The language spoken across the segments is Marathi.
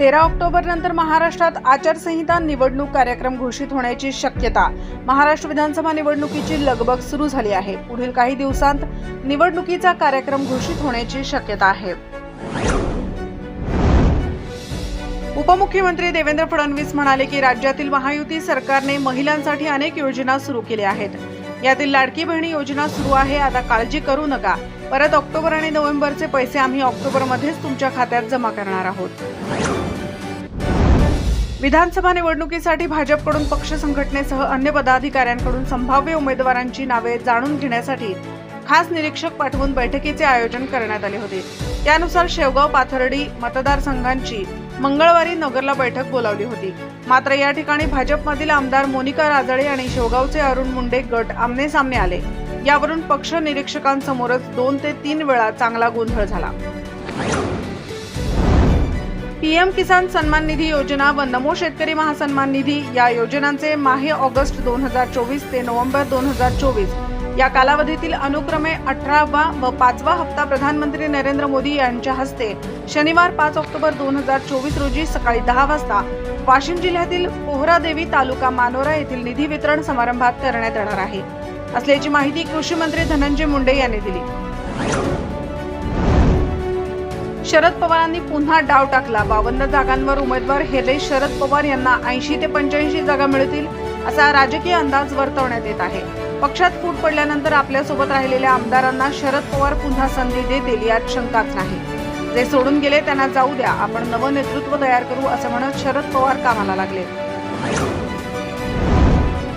तेरा ऑक्टोबर नंतर महाराष्ट्रात आचारसंहिता निवडणूक कार्यक्रम घोषित होण्याची शक्यता. महाराष्ट्र विधानसभा निवडणुकीची लगबग सुरू झाली आहे. पुढील काही दिवसांत निवडणुकीचा कार्यक्रम घोषित होण्याची शक्यता आहे. उपमुख्यमंत्री देवेंद्र फडणवीस म्हणाले की राज्यातील महायुती सरकारने महिलांसाठी अनेक योजना सुरू केल्या आहेत. यातील लाडकी बहिणी योजना सुरू आहे आता काळजी करू नका. परत ऑक्टोबर आणि नोव्हेंबरचे पैसे आम्ही ऑक्टोबरमध्येच तुमच्या खात्यात जमा करणार आहोत. विधानसभा निवडणुकीसाठी भाजपकडून पक्ष संघटनेसह अन्य पदाधिकाऱ्यांकडून संभाव्य उमेदवारांची नावे जाणून घेण्यासाठी खास निरीक्षक पाठवून बैठकीचे आयोजन करण्यात आले होते. त्यानुसार शेवगाव पाथर्डी मतदारसंघांची मंगळवारी नगरला बैठक बोलावली होती. मात्र या ठिकाणी भाजपमधील आमदार मोनिका राजळे आणि शेवगावचे अरुण मुंडे गट आमने सामने आले. यावरून पक्ष निरीक्षकांसमोरच दोन ते तीन वेळा चांगला गोंधळ झाला. पीएम किसान सन्मान निधी योजना व नमो शेतकरी महासन्मान निधी या योजनांचे माहे ऑगस्ट दोन हजार चोवीस ते नोव्हेंबर दोन हजार चोवीस. या कालावधीतील अनुक्रमे अठरावा व पाचवा हप्ता प्रधानमंत्री नरेंद्र मोदी यांच्या हस्ते शनिवार पाच ऑक्टोबर दोन हजार चोवीस रोजी सकाळी दहा वाजता वाशिम जिल्ह्यातील पोहरादेवी तालुका मानोरा येथील निधी वितरण समारंभात करण्यात येणार आहे. असल्याची माहिती कृषी मंत्री धनंजय मुंडे यांनी दिली. शरद पवारांनी पुन्हा डाव टाकला. बावन्न जागांवर उमेदवार हेले शरद पवार यांना ऐंशी ते पंच्याऐंशी जागा मिळतील असा राजकीय अंदाज वर्तवण्यात येत आहे. पक्षात फूट पडल्यानंतर आपल्यासोबत राहिलेल्या आमदारांना शरद पवार पुन्हा संधी देतील यात शंकाच नाही. जे सोडून गेले त्यांना जाऊ द्या. आपण नवं नेतृत्व तयार करू असं म्हणत शरद पवार कामाला लागले.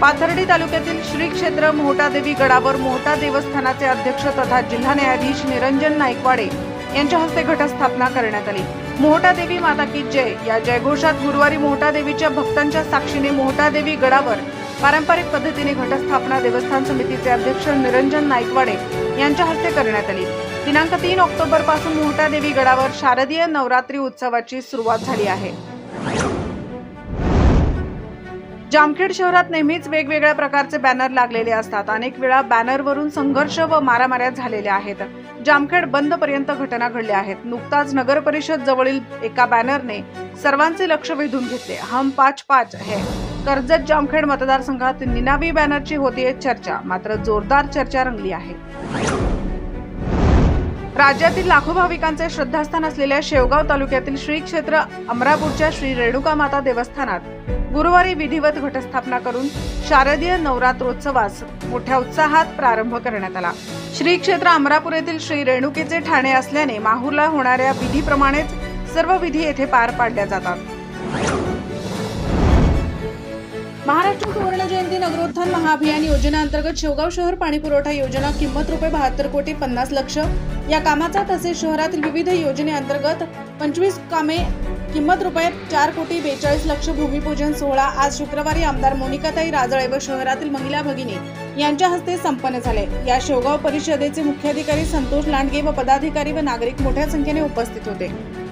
पाथर्डी तालुक्यातील श्री क्षेत्र मोहटादेवी गडावर मोहटा देवस्थानाचे अध्यक्ष तथा जिल्हा न्यायाधीश निरंजन नाईकवाडे यांच्या हस्ते घटस्थापना करण्यात आली. मोहटा देवी माता की जय या जयघोषात गुरुवारी मोहटा देवीच्या भक्तांच्या साक्षीने मोहटा देवी गडावर पारंपरिक पद्धतीने घटस्थापना देवस्थान समितीचे अध्यक्ष निरंजन नाईकवाडे यांच्या हस्ते करण्यात आली. दिनांक तीन ऑक्टोबरपासून मोहटा देवी गडावर शारदीय नवरात्री उत्सवाची सुरुवात झाली आहे. जामखेड शहरात नेहमीच वेगवेगळ्या प्रकारचे बॅनर लागलेले असतात. अनेक वेळा बॅनरवरून संघर्ष व मारामाऱ्या झालेल्या आहेत. जामखेड बंद पर्यंत घटना घडल्या आहेत. नुकताच नगर परिषद जवळील एका बॅनरने सर्वांचे लक्ष वेधून घेतले. हम पाच पाच हे. कर्जत जामखेड मतदारसंघात निनावी बॅनरची होतीये चर्चा. मात्र जोरदार चर्चा रंगली आहे. राज्यातील लाखो भाविकांचे श्रद्धास्थान असलेल्या शेवगाव तालुक्यातील श्री क्षेत्र अमरापूरच्या श्री रेणुका माता देवस्थानात गुरुवारी विधिवत घटस्थापना करून शारदीय नवरात्रोत्सवास मोठ्या उत्साहात प्रारंभ करण्यात आला. श्री क्षेत्र अमरापूर येथील श्री रेणुकेचे ठाणे असल्याने माहूरला होणाऱ्या विधीप्रमाणेच सर्व विधी येथे पार पाडल्या जातात. महाराष्ट्र सुवर्ण जयंती नगरोत्थान महाअभियान योजनेअंतर्गत शेवगाव शहर पाणी पुरवठा योजना किंमत रुपये बहात्तर कोटी पन्नास लक्ष. या कामाचा तसेच शहरातील विविध योजनेअंतर्गत पंचवीस कामे किंमत रुपये चार कोटी बेचाळीस लक्ष भूमिपूजन सोहळा आज शुक्रवारी आमदार मोनिकाताई राजळे व शहरातील महिला भगिनी यांच्या हस्ते संपन्न झाले. या शेवगाव परिषदेचे मुख्याधिकारी संतोष लांडगे व पदाधिकारी व नागरिक मोठ्या संख्येने उपस्थित होते.